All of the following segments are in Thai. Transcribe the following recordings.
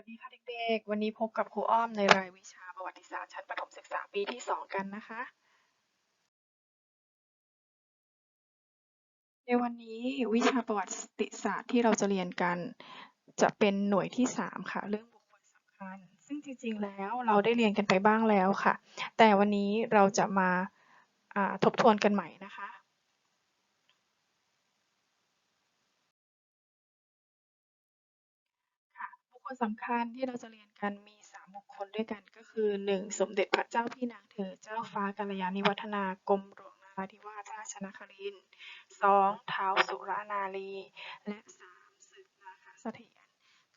วัสดีค่ะเด็กๆ วันนี้พบกับครูอ้อมในรายวิชาประวัติศาสตร์ชั้นประถมศึกษาปีที่ 2 กันนะคะ ในวันนี้วิชาประวัติศาสตร์ที่เราจะเรียนกัน จะเป็นหน่วยที่ 3 ค่ะ เรื่องบุคคลสำคัญ ซึ่งจริงๆ แล้วเราได้เรียนกันไปบ้างแล้วค่ะ แต่วันนี้เราจะมาทบทวนกันใหม่นะคะ บุคค ลสำคัญที่เราจะเรียนกันมี 3 บุคคลด้วยกันก็คือ 1. สมเด็จพระเจ้าพี่นางเธอเจ้าฟ้ากัลยาณิวัฒนากรมหลวงนราธิวาสราชนครินทร์ 2. ท้าวสุรานารี และ 3. สืบนาคเสถียร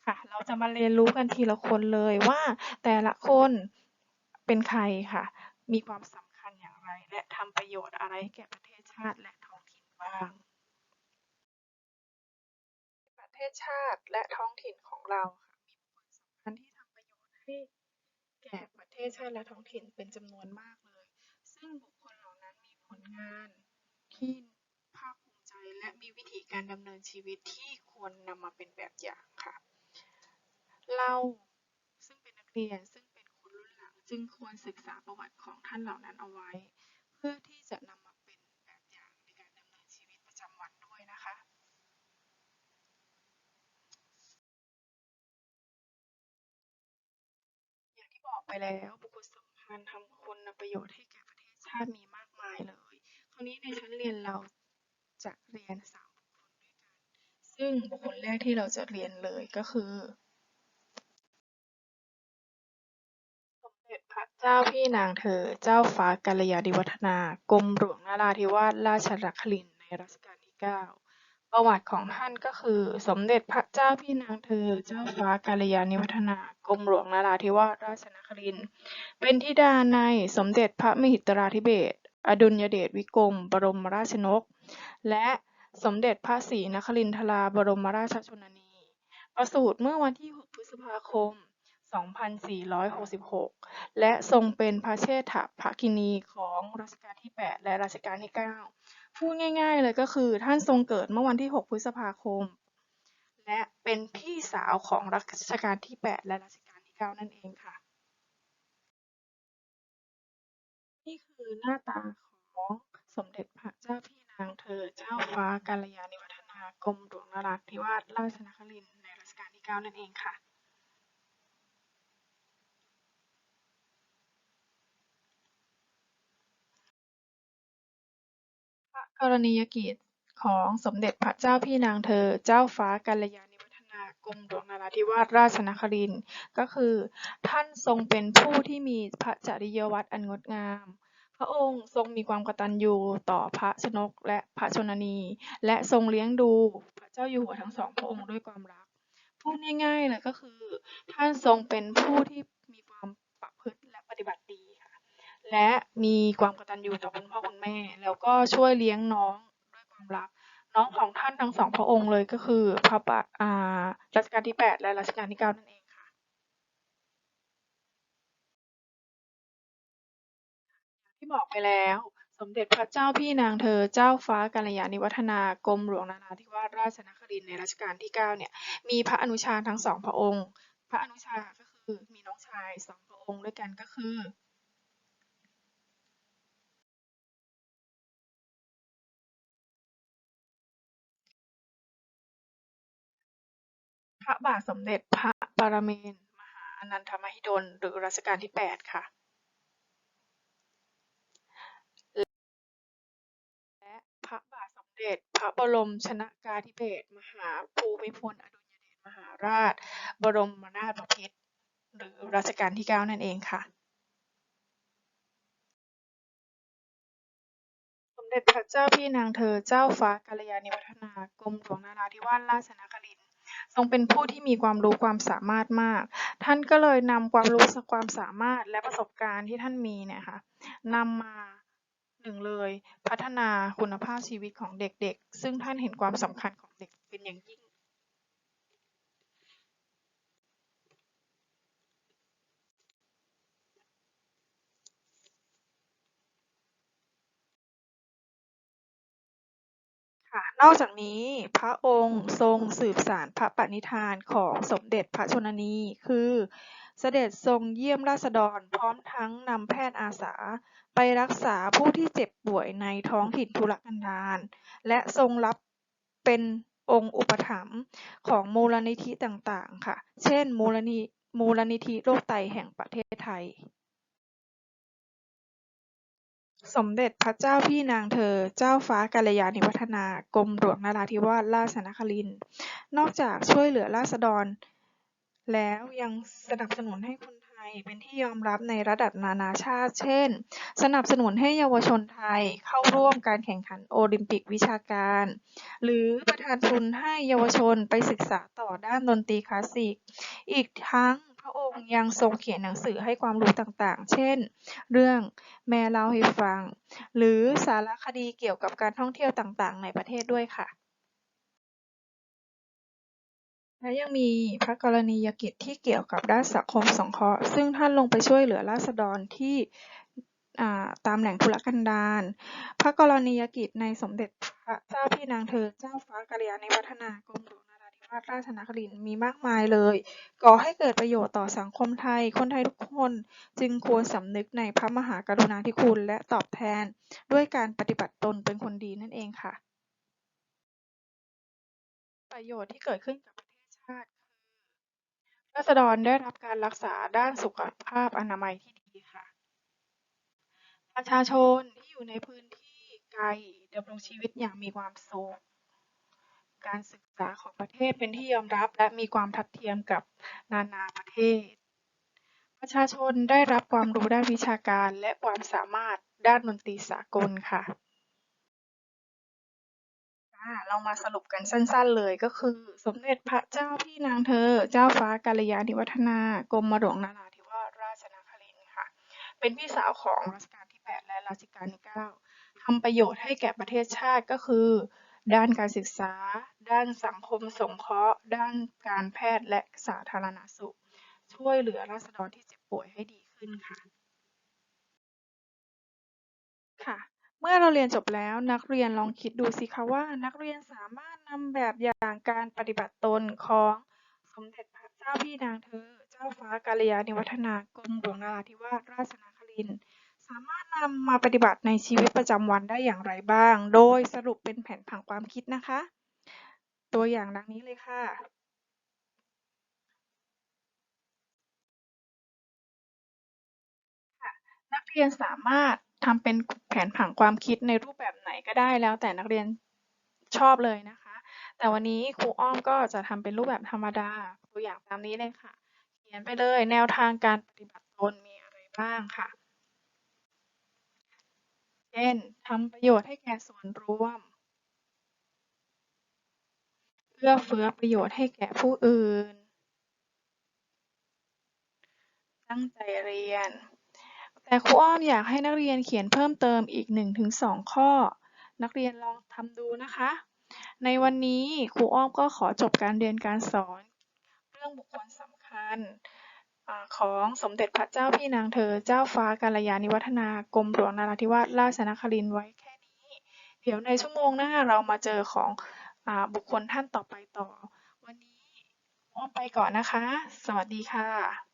ค่ะ เราจะมาเรียนรู้กันทีละคนเลยว่าแต่ละคนเป็นใครค่ะ มีความสำคัญอย่างไร และทำประโยชน์อะไรแก่ประเทศชาติและท้องถิ่นบ้างประเทศชาติและท้องถิ่นของเราค่ะ ให้แก่ประเทศชาติและท้องถิ่นเป็นจำนวนมากเลย ซึ่งบุคคลเหล่านั้นมีผลงานที่ภาคภูมิใจและมีวิธีการดำเนินชีวิตที่ควรนำมาเป็นแบบอย่างค่ะ เราซึ่งเป็นนักเรียนซึ่งเป็นคนรุ่นหลัง จึงควรศึกษาประวัติของท่านเหล่านั้นเอาไว้ เพื่อที่จะนำมาเป็นแบบอย่างในการดำเนินชีวิตประจำวันด้วยนะคะ อย่างที่บอก ไปแล้ว บุคคลสำคัญทำคุณประโยชน์ให้แก่ประเทศชาติมีมากมายเลย คราวนี้ในชั้นเรียนเราจะเรียนสามบุคคลด้วยกัน ซึ่งบุคคลแรกที่เราจะเรียนเลยก็คือ สมเด็จพระเจ้าพี่นางเธอ เจ้าฟ้ากัลยาณิวัฒนากรมหลวงนราธิวาสราชนครินทร์ในรัชกาลที่ 9 ประวัติของท่านก็คือ สมเด็จพระเจ้าพี่นางเธอ เจ้าฟ้ากัลยาณิวัฒนากรมหลวงนาราธิวาสราชนครินทร์เป็นธิดาในสมเด็จพระมหิดลาธิเบศรอดุลยเดชวิกรม บรมราชนก และสมเด็จพระศรีนครินทราบรมราชชนนี ประสูติเมื่อวันที่ 6 พฤษภาคม 2466 และทรงเป็นพระเชษฐภคินีของรัชกาลที่ 8 และรัชกาลที่ 9 พูดง่าย ๆ เลยก็คือท่านทรงเกิดเมื่อวันที่ 6 พฤษภาคม และเป็นพี่สาวของรัชกาลที่ 8 และรัชกาลที่ 9 นั่นเองค่ะ นี่คือหน้าตาของสมเด็จพระเจ้าพี่นางเธอเจ้าฟ้ากัลยาณิวัฒนากรมหลวงนราธิวาสราชนครินทร์ในรัชกาลที่ 9 นั่นเองค่ะ พระ กรณียกิจของสมเด็จพระเจ้าพี่นางเธอ เจ้าฟ้ากัลยาณิวัฒนากรมหลวงนราธิวาสราชนครินทร์ก็คือ ท่านทรงเป็นผู้ที่มีพระจริยวัตรอันงดงาม พระองค์ทรงมีความกตัญญูต่อพระชนกและพระชนนี และทรงเลี้ยงดูพระเจ้าอยู่หัวทั้งสองพระองค์ด้วยความรัก พูดง่ายๆเลยก็คือ ท่านทรงเป็นผู้ที่มีความประพฤติและปฏิบัติดีค่ะ และมีความกตัญญูต่อคุณพ่อคุณ แม่ แล้วก็ช่วยเลี้ยงน้องด้วยความรัก น้องของท่านทั้งสองพระองค์เลยก็คือพระบาอ่ารัชกาลที่ 8 และรัชกาลที่ 9 นั่นเองค่ะที่บอกไปแล้วสมเด็จพระเจ้าพี่นางเธอเจ้าฟ้ากัลยาณิวัฒนากรมหลวงนราธิวาสราชนครินในรัชกาลที่ 9 เนี่ย มีพระอนุชาทั้งสองพระองค์ พระอนุชาก็คือมีน้องชายสองพระองค์ด้วยกันก็คือ ระบาทสมเด็จพระปรเมนทรมหาอนันทมหิดลหรือรัชกาลที่ 8 ค่ะ และพระบาทสมเด็จพระบรมชนกาธิเบศรมหาภูมิพลอดุลยเดชมหาราช บรมนาถบพิตรหรือรัชกาลที่ 9 นั่นเองค่ะ สมเด็จพระเจ้าพี่นางเธอเจ้าฟ้ากัลยาณิวัฒนากรมหลวงนาราธิวาสราชนคริ ทร์ทรงเป็นผู้ที่มีความรู้ความสามารถมาก ท่านก็เลยนำความรู้ความสามารถและประสบการณ์ที่ท่านมีเนี่ยค่ะนำมาหนึ่งเลย พัฒนาคุณภาพชีวิตของเด็กๆ ซึ่งท่านเห็นความสำคัญของเด็กเป็นอย่างยิ่ง ค่ะ นอกจากนี้พระองค์ทรงสืบสานพระปณิธานของสมเด็จพระชนนี คือเสด็จทรงเยี่ยมราษฎรพร้อมทั้งนำแพทย์อาสา ไปรักษาผู้ที่เจ็บป่วยในท้องถิ่นทุรกันดารและทรงรับเป็นองค์อุปถัมภ์ของมูลนิธิต่างๆ ค่ะ เช่น มูลนิมูลนิธิโรคไตแห่งประเทศไทย สมเด็จพระเจ้าพี่นางเธอ เจ้าฟ้ากัลยาณิวัฒนา กรมหลวงนราธิวาสราชนครินทร์ นอกจากช่วยเหลือราษฎร แล้วยังสนับสนุนให้คนไทยเป็นที่ยอมรับในระดับนานาชาติ เช่น สนับสนุนให้เยาวชนไทยเข้าร่วมการแข่งขันโอลิมปิกวิชาการ หรือประทานทุนให้เยาวชนไปศึกษาต่อด้านดนตรีคลาสสิก อีกทั้ง พระองค์ยังทรงเขียนหนังสือให้ความรู้ต่างๆ เช่น เรื่องแม่เล่าให้ฟัง หรือสารคดีเกี่ยวกับการท่องเที่ยวต่างๆ ในประเทศด้วยค่ะ และยังมีพระกรณียกิจที่เกี่ยวกับด้านสังคมสงเคราะห์ ซึ่งท่านลงไปช่วยเหลือราษฎรที่ตามแหล่งทุรกันดารพระกรณียกิจในสมเด็จพระเจ้าพี่นางเธอเจ้าฟ้ากัลยาณิวัฒนากรมหลวง ราธิวาสราชนครินทร์มีมากมายเลย ก่อให้เกิดประโยชน์ต่อสังคมไทย คนไทยทุกคนจึงควรสำนึกในพระมหากรุณาธิคุณและตอบแทน ด้วยการปฏิบัติตนเป็นคนดีนั่นเองค่ะ ประโยชน์ที่เกิดขึ้นกับประเทศชาติคือราษฎรได้รับการรักษาด้านสุขภาพอนามัยที่ดีค่ะ ประชาชนที่อยู่ในพื้นที่ไกลดำรงชีวิตอย่างมีความสุข การศึกษาของประเทศเป็นที่ยอมรับ และมีความทัดเทียมกับนานาประเทศ ประชาชนได้รับความรู้ด้านวิชาการและความสามารถด้านดนตรีสากลค่ะอ่าเรามาสรุปกันสั้นๆเลยก็คือ สมเด็จพระเจ้าพี่นางเธอ เจ้าฟ้ากัลยาณิวัฒนากรมหลวงนาราธิวาสราชนครินทร์ค่ะ เป็นพี่สาวของรัชกาลที่ 8 และรัชกาลที่ 9ทำประโยชน์ให้แก่ประเทศชาติก็คือ ด้านการศึกษา ด้านสังคมสงเคราะห์ ด้านการแพทย์และสาธารณสุข ช่วยเหลือราษฎรที่เจ็บป่วยให้ดีขึ้นค่ะ ค่ะ เมื่อเราเรียนจบแล้วนักเรียนลองคิดดูสิคะว่านักเรียนสามารถนำแบบอย่างการปฏิบัติตนของสมเด็จพระเจ้าพี่นางเธอ เจ้าฟ้ากัลยาณิวัฒนากรมหลวงนราธิวาสราชนครินทร์ามารถนำมาปฏิบัติในชีวิตประจำวันได้อย่างไรบ้าง โดยสรุปเป็นแผนผังความคิดนะคะ ตัวอย่างดังนี้เลยค่ะนักเรียนสามารถทำเป็นแผนผังความคิดในรูปแบบไหนก็ได้แล้วแต่นักเรียนชอบเลยนะคะ แต่วันนี้ครูอ้อมก็จะทำเป็นรูปแบบธรรมดาตัวอย่างตามนี้เลยค่ะ เขียนไปเลยแนวทางการปฏิบัติตนมีอะไรบ้างค่ะ เช่น ทำประโยชน์ให้แก่ส่วนรวม เอื้อเฟื้อประโยชน์ให้แก่ผู้อื่น ตั้งใจเรียน แต่ครูอ้อมอยากให้นักเรียนเขียนเพิ่มเติมอีก 1-2 ข้อ นักเรียนลองทำดูนะคะ ในวันนี้ครูอ้อมก็ขอจบการเรียนการสอน เรื่องบุคคลสำคัญ ของสมเด็จพระเจ้าพี่นางเธอ เจ้าฟ้ากัลยาณิวัฒนากรมหลวงนราธิวาสราชนครินทร์ไว้แค่นี้ เดี๋ยวในชั่วโมงหน้าเรามาเจอของอบุคคลท่านต่อไปต่อ วันนี้อ้อมไปก่อนนะคะ สวัสดีค่ะ